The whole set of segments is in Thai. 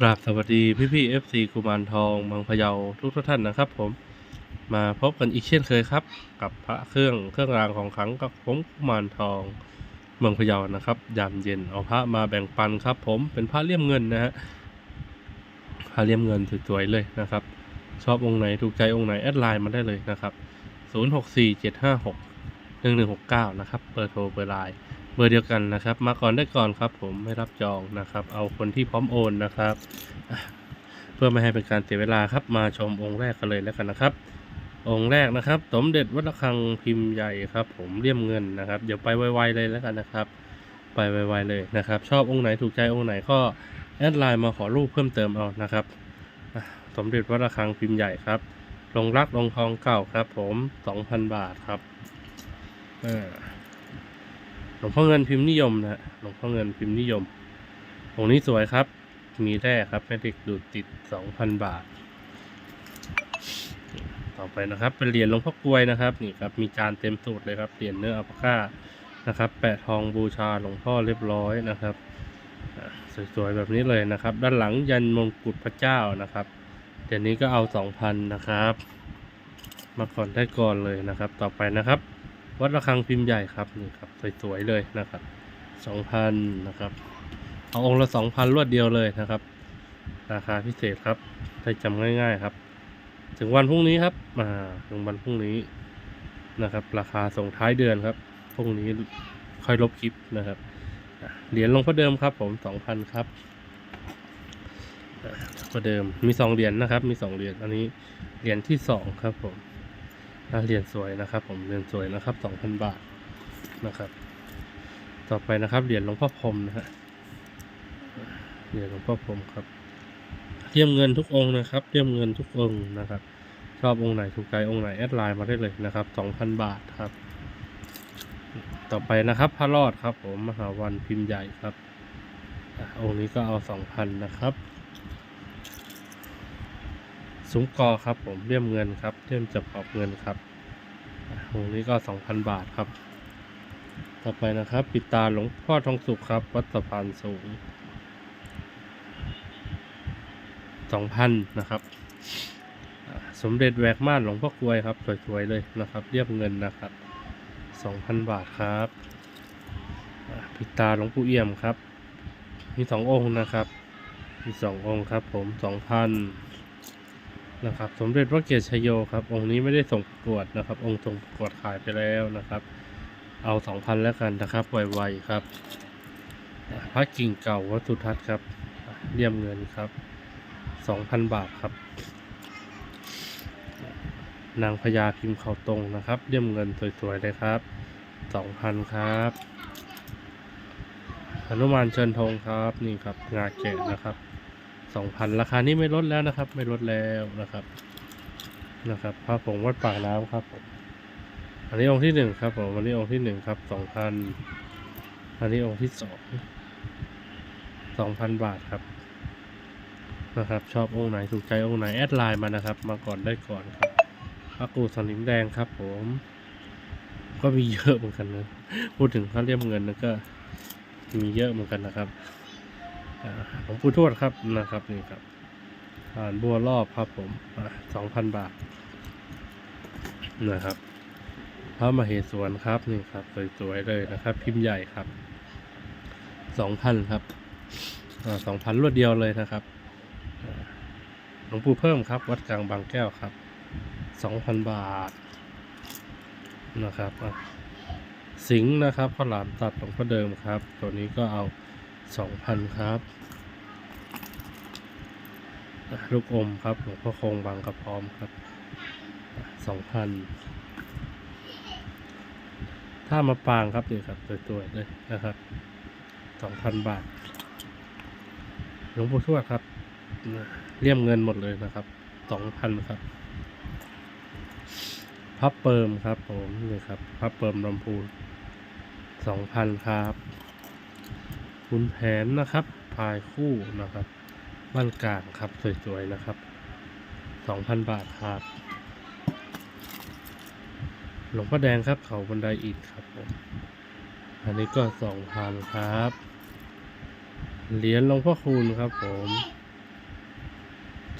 กราบสวัสดีพี่พี่เอฟซีกุมารทองเมืองพะเยาทุกทุกท่านนะครับ ผมมาพบกันอีกเช่นเคยครับ กับพระเครื่องเครื่องรางของขลังกับผมกุมารทองเมืองพะเยานะครับ ยามเย็นเอาพระมาแบ่งปันครับ ผมเป็นพระเลี่ยมเงินนะฮะพระเลี่ยมเงินสวยๆเลยนะครับ ชอบองค์ไหนถูกใจองค์ไหนแอดไลน์มาได้เลยนะครับ 0647561169 นะครับเบอร์โทรเบอร์ไลน์ เบอร์เดียวกันนะครับ มาก่อนได้ก่อนครับ ผมไม่รับจองนะครับ เอาคนที่พร้อมโอนนะครับ เพื่อไม่ให้เป็นการเสียเวลาครับ มาชมองค์แรกกันเลยแล้วกันนะครับ องค์แรกนะครับ สมเด็จวัดระฆังพิมพ์ใหญ่ครับ ผมเลี่ยมเงินนะครับ เดี๋ยวไปไวๆเลยแล้วกันนะครับ ไปไวๆเลยนะครับ ชอบองค์ไหนถูกใจองค์ไหนก็แอดไลน์มาขอรูปเพิ่มเติมเอานะครับสมเด็จวัดระฆังพิมพ์ใหญ่ครับลงรักลงทองเก่าครับ ผม 2,000 บาทครับอ่า ลวงพ่อเงินพิมพ์นิยมนะหลวงพ่อเงินพิมพ์นิยมองค์นี้สวยครับ มีแร่ครับแม่เด็กดูดติดสองพันบาท ต่อไปนะครับ เป็นเหรียญหลวงพ่อกลวยนะครับ นี่ครับ มีจานเต็มสูตรเลยครับ เหรียญเนื้ออัปปะก้านะครับ แปะทองบูชาหลวงพ่อเรียบร้อยนะครับ สวยๆแบบนี้เลยนะครับ ด้านหลังยันมงกุฎพระเจ้านะครับเหรียญนี้ก็เอาสองพันนะครับ มาก่อนได้ก่อนเลยนะครับ ต่อไปนะครับ วัดระฆังพิมพ์ใหญ่ครับนี่ครับสวยๆเลยนะครับสองพันนะครับ เอาองค์ละสองพันรวดเดียวเลยนะครับ ราคาพิเศษครับได้จำง่าย ๆครับ ถึงวันพรุ่งนี้ครับมาถึงวันพรุ่งนี้นะครับ ราคาส่งท้ายเดือนครับพรุ่งนี้ค่อยลบคลิปนะครับเหรียญลงพ่อเดิมครับ ผมสองพันครับอะหลวงพ่อเดิมมีสองเหรียญนะครับ มีสองเหรียญอันนี้เหรียญที่สองครับผม เหรียญสวยนะครับ ผมเหรียญสวยนะครับสองพันบาทนะครับ ต่อไปนะครับเหรียญหลวงพ่อพรมนะฮะเหรียญหลวงพ่อพรมครับเลี่ยมเงินทุกองค์นะครับเลี่ยมเงินทุกองค์นะครับ ชอบองค์ไหนถูกใจองค์ไหนแอดไลน์มาได้เลยนะครับสองพันบาทครับ ต่อไปนะครับพระรอดครับ ผมมหาวันพิมพ์ใหญ่ครับอะองค์นี้ก็เอาสองพันนะครับ ซุ้มกอครับผมเลี่ยมเงินครับเลี่ยมจับขอบเงินครับอะองนี้ก็สองพันบาทครับ ต่อไปนะครับ ปิดตาหลวงพ่อทองสุขครับ วัดสะพานสูงสองพันนะครับ สมเด็จแหวกม่านหลวงพ่อกลวยครับสวยๆเลยนะครับ เรียบเงินนะครับสองพันบาทครับปิดตาหลวงปู่เอี่ยมครับ มีสององค์นะครับ มีสององค์ครับผมสองพัน นะครับ สมเด็จพระเกียรติชโยครับ องค์นี้ไม่ได้ส่งประกวดนะครับ องค์ส่งประกวดขายไปแล้วนะครับ เอาสองพันแล้วกันนะครับไวๆครับ พระกิ่งเก่าวัดสุทัศน์ครับเลี่ยมเงินครับสองพันบาทครับ นางพญาพิมพ์เขาตรงนะครับเลี่ยมเงินสวยๆเลยครับสองพันครับหนุมานเชิญธงครับนี่ครับงาแกะนะครับ สองพันราคานี้ไม่ลดแล้วนะครับ ไม่ลดแล้วนะครับนะครับพระผงวัดปากน้ำครับผมอันนี้องค์ที่หนึ่งครับผมอันนี้องค์ที่หนึ่งครับสองพันอันนี้องค์ที่สองสองพันบาทครับนะครับ ชอบองค์ไหนถูกใจองค์ไหนแอดไลน์มานะครับ มาก่อนได้ก่อนครับพระกูสนิมแดงครับ ผม ก็มีเยอะเหมือนกันนะพูดถึงพระเลี่ยมเงินนะก็มีเยอะเหมือนกันนะครับ อ่าหลวงปู่ทวดครับนะครับนี่ครับผ่านบัวรอบครับผมสองพันบาทนะครับพระมเหสวนครับนี่ครับสวยๆเลยนะครับ พิมพ์ใหญ่ครับสองพันครับสองพันรวดเดียวเลยนะครับหลวงปู่เพิ่มครับ วัดกลางบางแก้วครับสองพันบาทนะครับสิงห์นะครับข้าวหลามตัดของพ่อเดิมครับ ตัวนี้ก็เอา สองพันครับลูกอมครับหลวงพ่อคงบางกระพร้อมครับสองพันถ้ามาปางครับนี่ครับตัวๆเลยนะครับสองพันบาทหลวงปู่ทวดครับเลี่ยมเงินหมดเลยนะครับสองพันครับพับเปิมครับผมนี่ครับพับเปิมลำพูนสองพันครับ คุณแผนนะครับพายคู่นะครับบ้านกลางครับสวยๆนะครับสองพันบาทครับหลวงพ่อแดงครับเขาบันไดอิฐครับผมอันนี้ก็สองพันครับเหรียญหลวงพ่อคูณครับผม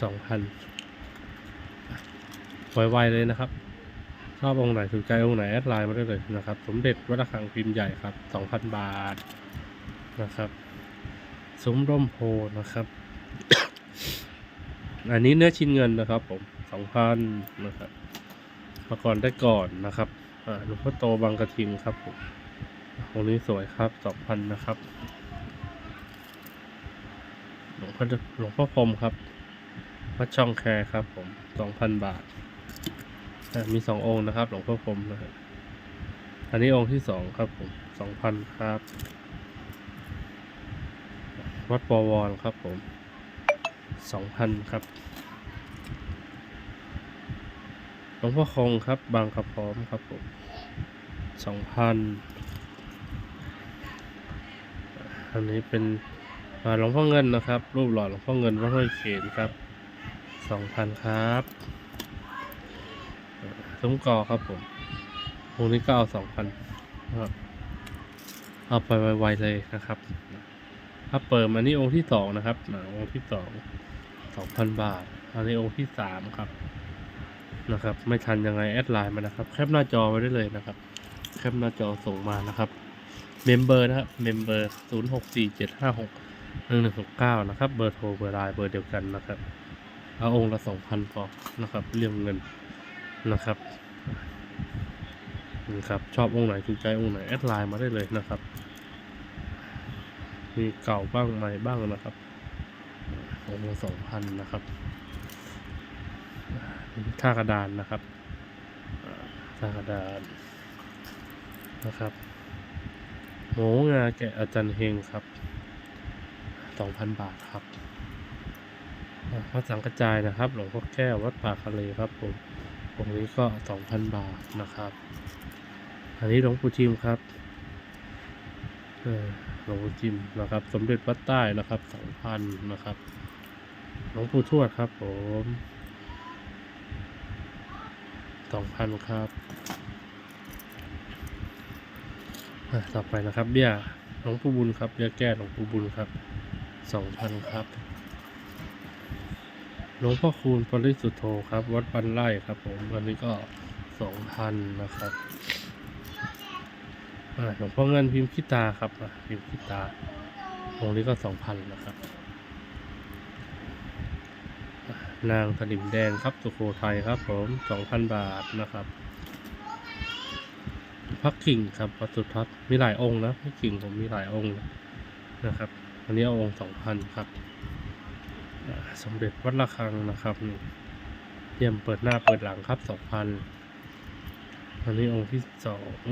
สองพันไวๆเลยนะครับ ชอบองค์ไหนถูกใจองค์ไหนแอดไลน์มาได้เลยนะครับ สมเด็จวัดระฆังพิมพ์ใหญ่ครับสองพันบาท นะครับซุ้มร่มโพนะครับ อันนี้เนื้อชิ้นเงินนะครับ ผมสองพันนะครับมาก่อนได้ก่อนนะครับหลวงพ่อโตบางกระทิงครับผมองค์นี้สวยครับสองพันนะครับหลวงพ่อหลวงพ่อพรมครับวัดช่องแคร์ครับ ผมสองพันบาทอะมีสององค์นะครับ หลวงพ่อพรมนะครับอันนี้องค์ที่สองครับผมสองพันครับ วัดปวรครับผมสองพันครับหลวงพ่อคงครับ บางกระพร้อมครับผมสองพันอันนี้เป็นอ่าหลวงพ่อเงินนะครับ รูปหล่อหลวงพ่อเงินวัดห้วยเขนครับสองพันครับอ่าซุ้มกอครับผมองนี้ก็เอาสองพันครับเอาไปไวๆเลยนะครับ ถ้าเปิดมานี่องค์ที่สองนะครับอ่าองค์ที่สองสองพันบาทอันนี้องค์ที่สามครับนะครับ ไม่ทันยังไงแอดไลน์มานะครับ แคปหน้าจอไว้ได้เลยนะครับ แคปหน้าจอส่งมานะครับเมมเบอร์นะครับเมมเบอร์ศูนย์หกสี่เจ็ดห้าหกหนึ่งหนึ่งหกเก้านะครับ เบอร์โทรเบอร์ไลน์เบอร์เดียวกันนะครับเอาองค์ละสองพันพอนะครับ เรื่องเงินนะครับนะครับ ชอบองค์ไหนถูกใจองค์ไหนแอดไลน์มาได้เลยนะครับ มีเก่าบ้างใหม่บ้างนะครับองค์ละสองพันนะครับท่ากระดานนะครับอ่าท่ากระดานนะครับหมูงาแกะอาจารย์เฮงครับสองพันบาทครับพระสังกระจายนะครับ หลวงพ่อแก้ววัดป่าคาเลครับผมองค์นี้ก็สองพันบาทนะครับ อันนี้หลวงปู่ทิมครับ เออ หลวงปู่ทิมนะครับ สมเด็จวัดใต้นะครับสองพันนะครับหลวงปู่ทวดครับผมสองพันครับต่อไปนะครับเบี้ยหลวงปู่บุญครับเบี้ยแก้หลวงปู่บุญครับสองพันครับหลวงพ่อคูณปริสุทธโธครับ วัดบันไร่ครับผมวันนี้ก็สองพันนะครับ หลวงพ่อเงินพิมพ์คิตาครับพิมพ์คิตาองค์นี้ก็สองพันนะครับ นางสนิมแดงครับสุโขทัยครับ ผมสองพันบาทนะครับพักกิ่งครับวัดสุทัศน์มีหลายองค์นะพักกิ่งผมมีหลายองค์นะนะครับอันนี้เอาองค์สองพันครับ สมเด็จวัดระฆังนะครับนี่เยี่ยมเปิดหน้าเปิดหลังครับสองพันอันนี้องค์ที่สอง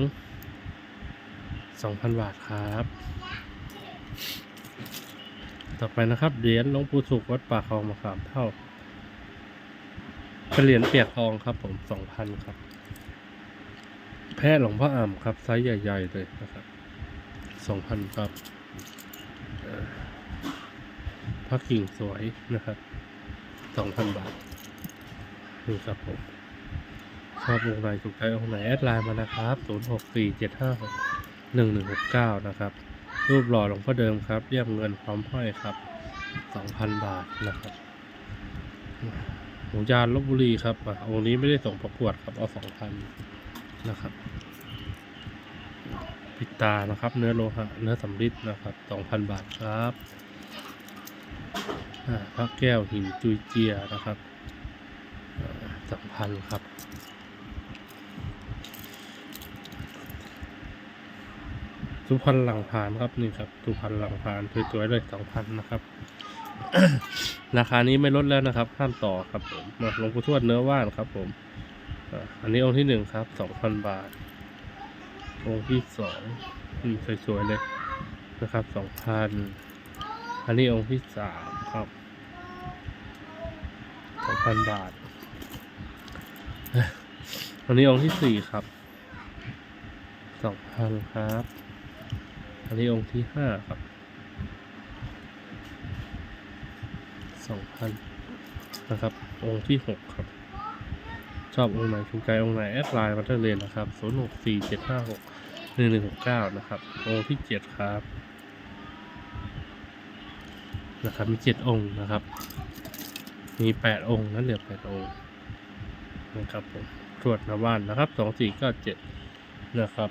สองพันบาทครับ ต่อไปนะครับเหรียญหลวงปู่สุขวัดป่าคลองมะขามเท่าเป็นเหรียญเปียกทองครับผมสองพันครับ แพทย์หลวงพ่ออ่ำครับไซส์ใหญ่ ๆ เลยนะครับสองพันครับพระกิ่งสวยนะครับสองพันบาทนี่ครับผมชอบวงไหนถูกใจวงไหน แอดไลน์มานะครับศู นย์หนึ่งหนึ่งหกเก้านะครับ รูปหล่อหลวงพ่อเดิมครับเรียบเงินพร้อมห้อยครับสองพันบาทนะครับหมูยานลบบุรีครับอะองค์นี้ไม่ได้ส่งประกวดครับเอาสองพันนะครับปิดตานะครับ เนื้อโลหะเนื้อสำริดนะครับสองพันบาทครับพระแก้วหินจุยเจียนะครับสองพันครับ สุพรรณหลังผ่านครับนี่ครับสุพรรณหลังผ่านสวยๆเลยสองพันนะครับ ราคานี้ไม่ลดแล้วนะครับห้ามต่อครับผมมาหลวงปู่ทวดเนื้อว่านครับ ผมอันนี้องค์ที่หนึ่งครับสองพันบาท องค์ที่สองอืมสวยๆเลยนะครับสองพันอันนี้องค์ที่สามครับสองพันบาท อันนี้องค์ที่สี่ครับสองพันครับ อันนี้องค์ที่ห้าครับสองพันนะครับ องค์ที่หกครับ ชอบองค์ไหนถูกใจองค์ไหน แอดไลน์มาได้เลยนะครับศูนย์หกสี่เจ็ดห้าหกหนึ่งหนึ่งหกเก้านะครับ องค์ที่เจ็ดครับนะครับมีเจ็ดองค์นะครับ มีแปดองค์นั้นเหลือแปดองค์นะครับผมตรวจนะบ้านนะครับสองสี่เก้าเจ็ดนะครับ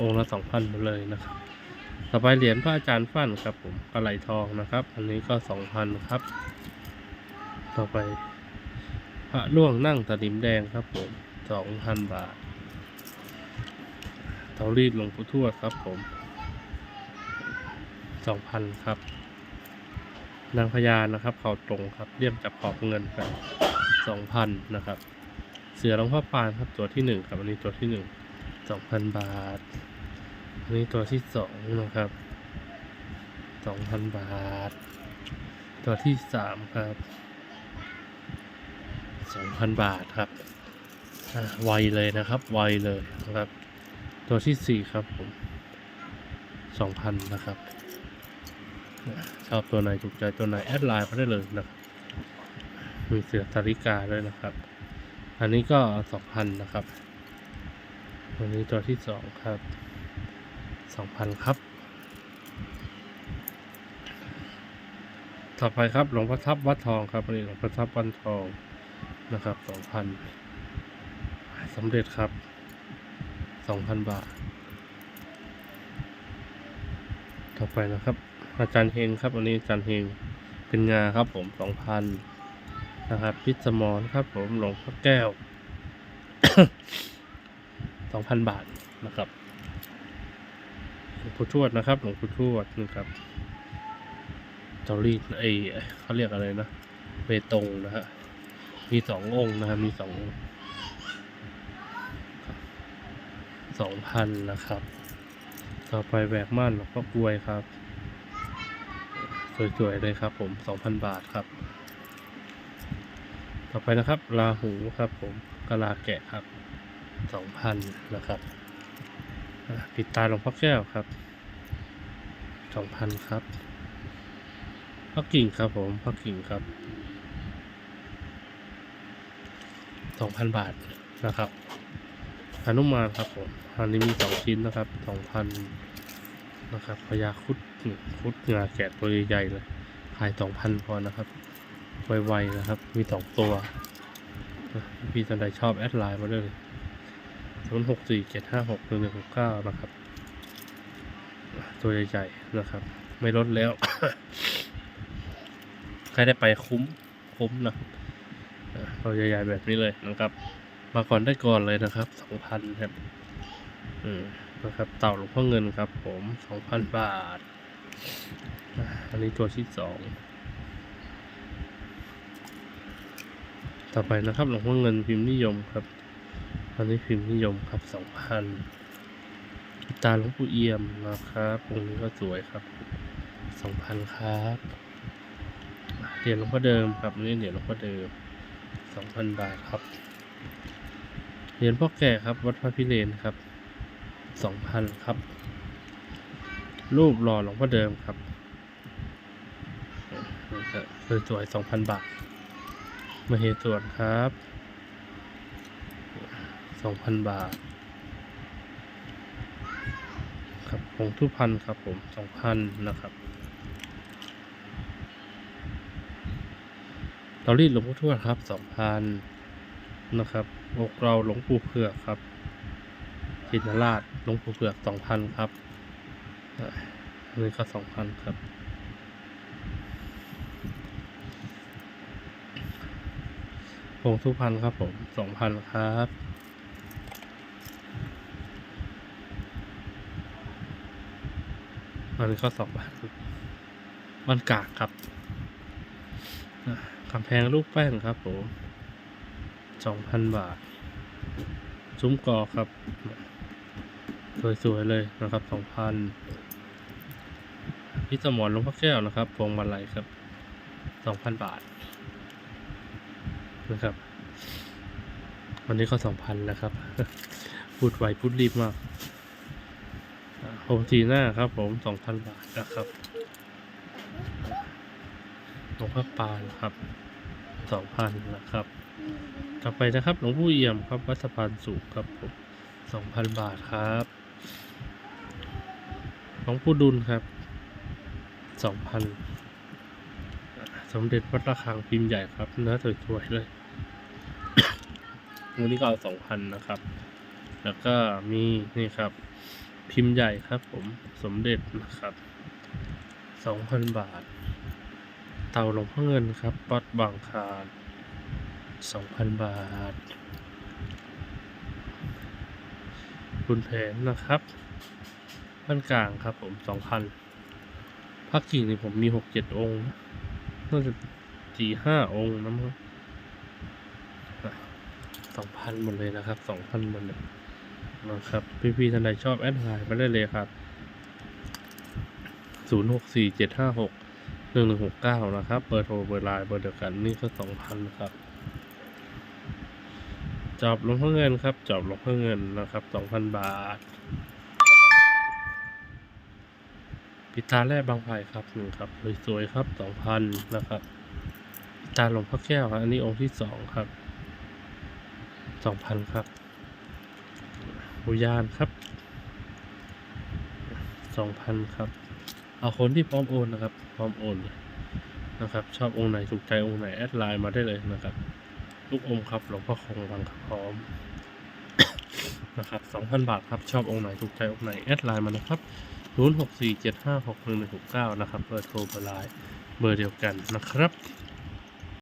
องค์ละสองพันเลยนะครับ ต่อไปเหรียญพระอาจารย์ฟั่นครับผมกระไหลทองนะครับ อันนี้ก็สองพันครับ ต่อไป พระล่วงนั่งตะลิมแดงครับผมสองพันบาทเตารีดหลวงปู่ทวดครับผมสองพันครับ นางพญานะครับเขาตรงครับเรียมจากขอบเงินไปสองพันนะครับ เสือหลวงพ่อปานครับตัวที่หนึ่งครับอันนี้ตัวที่หนึ่ง สองพันบาท อันนี้ตัวที่สองนะครับสองพันบาท ตัวที่สามครับสองพันบาทครับไวเลยนะครับ ไวเลยนะครับ ตัวที่สี่ครับผมสองพันนะครับ ชอบตัวไหนถูกใจตัวไหนแอดไลน์มาได้เลยนะครับมีเสือสาริกาด้วยนะครับ อันนี้ก็สองพันนะครับ อันนี้ตัวที่สองครับสองพันครับ ต่อไปครับหลวงพ่อทับวัดทองครับอันนี้หลวงพ่อทับวันทองนะครับสองพันสำเร็จครับสองพันบาท ต่อไปนะครับ อาจารย์เฮงครับอันนี้อาจารย์เฮงเป็นงาครับผมสองพันนะครับ พิษสมรครับผมหลวงพ่อแก้ว สองพันบาทนะครับหลวงปู่ทวดนะครับหลวงปู่ทวดนะครับเตารีดไอเขาเรียกอะไรนะเบตงนะฮะมีสององค์นะครับมีสองสองพันนะครับ ต่อไปแหวกม่านหลวงพ่อกลวยครับ สวยๆเลยครับ ผมสองพันบาทครับ ต่อไปนะครับราหูครับ ผมกะลาแกะครับ สองพันนะครับปิดตาหลวงพ่อแก้วครับสองพันครับพระกิ่งครับผมพระกิ่งครับสองพันบาทนะครับหนุมานครับผมอันนี้มีสองชิ้นนะครับสองพันนะครับพญาคุดคุดงาแกะตัวใหญ่ๆเลยขายสองพันพอนะครับ ไวๆนะครับ มีสองตัว พี่ท่านใดชอบแอดไลน์มาด้วย ศูนย์หกสี่เจ็ดห้าหกหนึ่งหนึ่งหกเก้านะครับ ตัวใหญ่ๆนะครับ ไม่ลดแล้ว ใครได้ไปคุ้มคุ้มนะตัวใหญ่ๆแบบนี้เลยนะครับ มาก่อนได้ก่อนเลยนะครับสองพันครับอืมนะครับ เต่าหลวงพ่อเงินครับ ผมสองพันบาท อันนี้ตัวที่สองต่อไปนะครับหลวงพ่อเงินพิมพ์นิยมครับ อันนี้พิมพ์นิยมครับสองพันตาหลวงปู่เอี่ยมนะครับองค์นี้ก็สวยครับสองพันครับเหรียญหลวงพ่อเดิมครับอันนี้เหรียญหลวงพ่อเดิมสองพันบาทครับเหรียญพ่อแก่ครับ วัดพระพิเรนครับสองพันครับ รูปหล่อหลวงพ่อเดิมครับสวยๆสองพันบาทมาเหตุส่วนครับ สองพันบาท ครับผงทุพันครับผมสองพันนะครับเตารีดหลวงพ่อทวดครับสองพันนะครับอกเราหลวงปู่เผือกครับจินราชหลวงปู่เผือกสองพันครับอะอันก็สองพันครับผงทุพันครับผมสองพับ นครับอันนี้ก็สองพันมันกากครับกำแพงลูกแป้งครับผมสองพันบาท ซุ้มกอครับ สวยๆเลยนะครับสองพันพี่สมรหลงพ่อแก้วนะครับพวงมาลัยครับสองพันบาทนะครับ วันนี้ก็สองพันนะครับ พูดไวพูดรีบมาก ผมจีหน้าครับ ผมสองพันบาทนะครับหลวงพ่อปานครับสองพันนะครับ ต่อไปนะครับหลวงปู่เอี่ยมครับวัดสะพานสูงครับผมสองพันบาทครับหลวงปู่ดุลครับสองพันสมเด็จวัดระฆังพิมพ์ใหญ่ครับเนื้อสวยๆเลยวันนี้ก็เอาสองพันนะครับ แล้วก็มีนี่ครับ พิมพ์ใหญ่ครับผมสมเด็จนะครับสองพันบาท เต่าหลวงพ่อเงินครับปัดบางคารสองพันบาทคุณแผนนะครับบ้านกลางครับผมสองพันพักกิ่งนี่ผมมีหกเจ็ดองค์นะน่าจะสี่ห้าองค์นะมั้งสองพันหมดเลยนะครับสองพันหมดเลย นะครับ พี่ๆท่านใดชอบแอดไลน์มาได้เลยครับศูนย์หกสี่เจ็ดห้าหกหนึ่งหนึ่งหกเก้านะครับ เบอร์โทรเบอร์ไลน์เบอร์เดียวกันนี่ก็สองพันครับจอบหลวงพ่อเงินครับจอบหลวงพ่อเงินนะครับสองพันบาทปิตาแร่บางไผ่ครับหนึ่งครับสวยๆครับสองพันนะครับปิตาหลวงพ่อแก้วครับอันนี้องค์ที่สองครับสองพันครับ อุยานครับสองพันครับ เอาคนที่พร้อมโอนนะครับ พร้อมโอนนะครับ ชอบองค์ไหนถูกใจองค์ไหนแอดไลน์มาได้เลยนะครับ ลูกอมครับหลวงพ่อคงวังพร้อมนะครับสองพันบาทครับ ชอบองค์ไหนถูกใจองค์ไหนแอดไลน์มานะครับศูนย์หกสี่เจ็ดห้าหกหนึ่งหนึ่งหกเก้านะครับเบอร์โทรเบอร์ไลน์เบอร์เดียวกันนะครับ